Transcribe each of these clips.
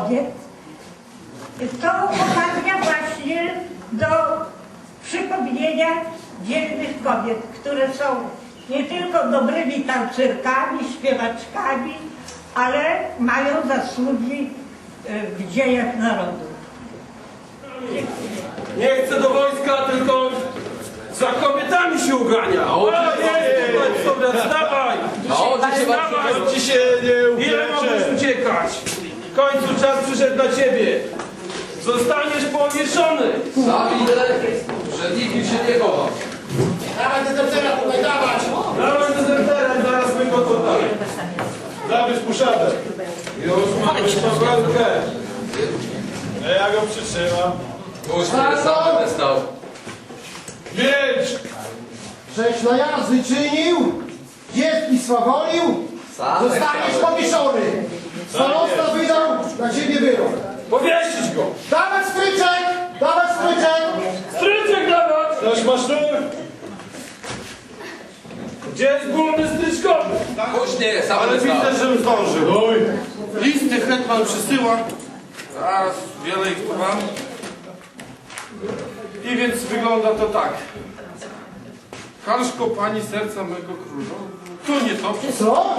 kobiet, to uważnia właśnie do przypomnienia dzielnych kobiet, które są nie tylko dobrymi tancerkami, śpiewaczkami, ale mają zasługi e, w dziejach narodu. Nie chcę do wojska, tylko za kobietami się ugania. A o, tutaj, dobra, się nie Ile możesz uciekać? W końcu czas przyszedł na ciebie. Zostaniesz powieszony. Sami że nikt się nie kocha. Dawaj dezertera tutaj, dawać! Dawaj dezerterem, zaraz my go tutaj. Zabierz puszadę. Już mamy szabelkę. A ja go przytrzymam. Uśmiech sam będę stał. Milcz! Żeś na jazdy czynił, dziewki swawolił, Sam zostaniesz powieszony. Starosta wydał na ciebie wyrok. Powiesić go. Dawać stryczek! Dawać stryczek! Stryczek dawać. Ktoś ma sznur? Gdzie jest główny stryczkowy? Uśmiech sam Ale widzę, że zdążył. Oj. Listy hetman przysyła. Zaraz, wiele ich tu mam. I więc wygląda to tak. Halszko pani serca mego króla. To nie to. Co?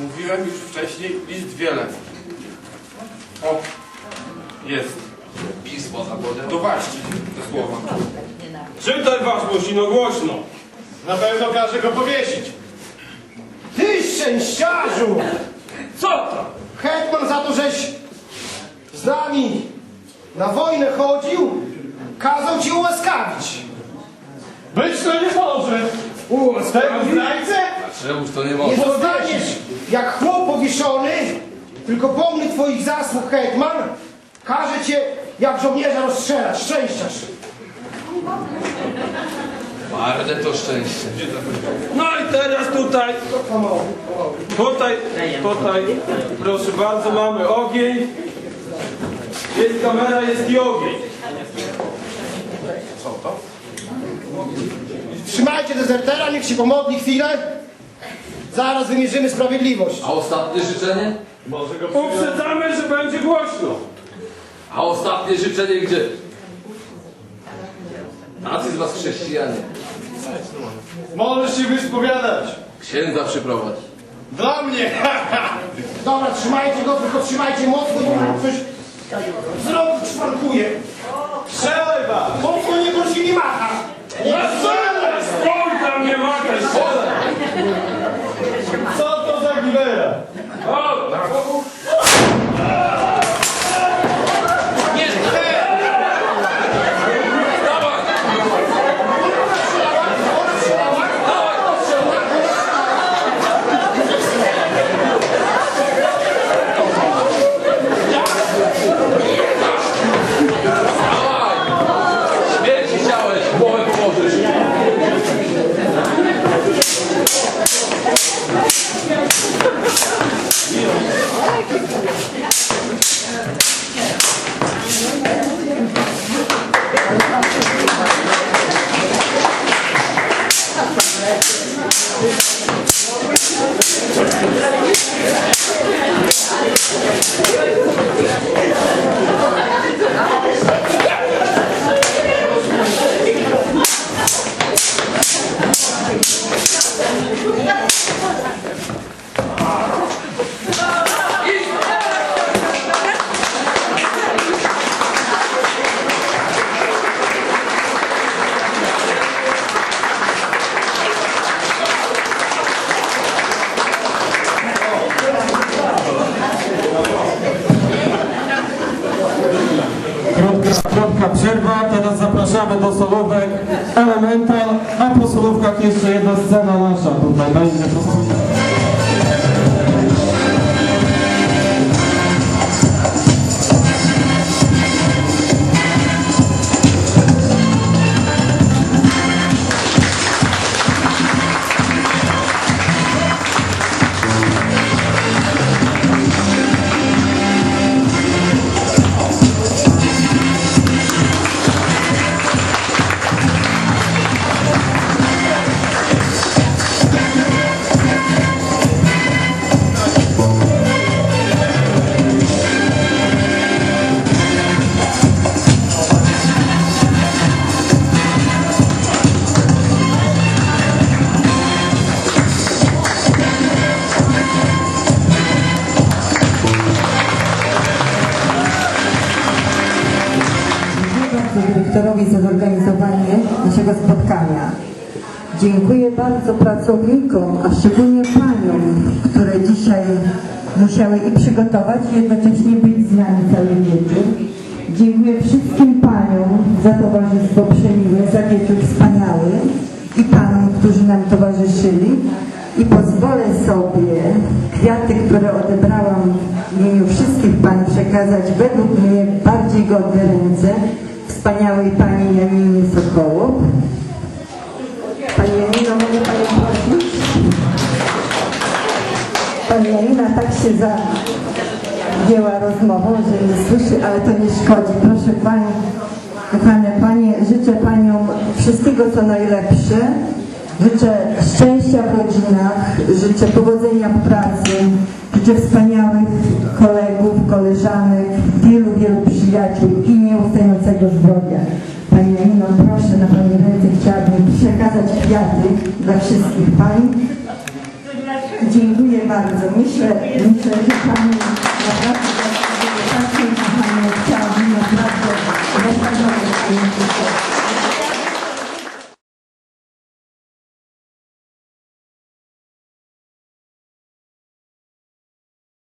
Mówiłem już wcześniej, list wiele. O, jest. Pismo za podem. To właśnie te słowa. Czytaj wasz no głośno. Na pewno każe go powiesić. Ty szczęściarzu! Co to? Hetman za to, żeś z nami na wojnę chodził, kazał ci ułaskawić. Być to nie może. Tego zdrajcę? Czemuż to nie Nie zostaniesz jak chłop powieszony, tylko pomny twoich zasług, Hetman, każe cię jak żołnierza rozstrzelać. Szczęściarz! Marne to szczęście. No i teraz tutaj, tutaj, tutaj, proszę bardzo, mamy ogień. Jest kamera, jest i ogień. Trzymajcie dezertera, niech się pomodli chwilę. Zaraz wymierzymy sprawiedliwość. A ostatnie życzenie? Może go że będzie głośno. A ostatnie życzenie gdzie? Tacy z was chrześcijanie. Możesz się wyspowiadać. Księdza przyprowadź. Dla mnie. Dobra, trzymajcie go, tylko trzymajcie mocno, bo coś z rąk Krótka, przerwa, teraz zapraszamy do solówek Elemental, a po solówkach jeszcze jedna scena nasza tutaj będzie. Janowi za zorganizowanie naszego spotkania. Dziękuję bardzo pracownikom, a szczególnie paniom, które dzisiaj musiały i przygotować, i jednocześnie być z nami cały wieczór. Dziękuję wszystkim paniom za towarzystwo przemiłe, za wieczór wspaniały i panom, którzy nam towarzyszyli. I pozwolę sobie kwiaty, które odebrałam w imieniu wszystkich pań przekazać według mnie bardziej godne ręce wspaniałej pani Janinie Sokołow. Pani Janino, mogę Panią prosić? Pani Janina tak się zajęła rozmową, że nie słyszy, ale to nie szkodzi. Proszę Pani, kochane Panie, życzę Paniom wszystkiego co najlepsze. Życzę szczęścia w rodzinach, życzę powodzenia w pracy, życzę wspaniałych przekazać kwiaty dla wszystkich Pań. Dziękuję bardzo. Myślę, myślę że Pani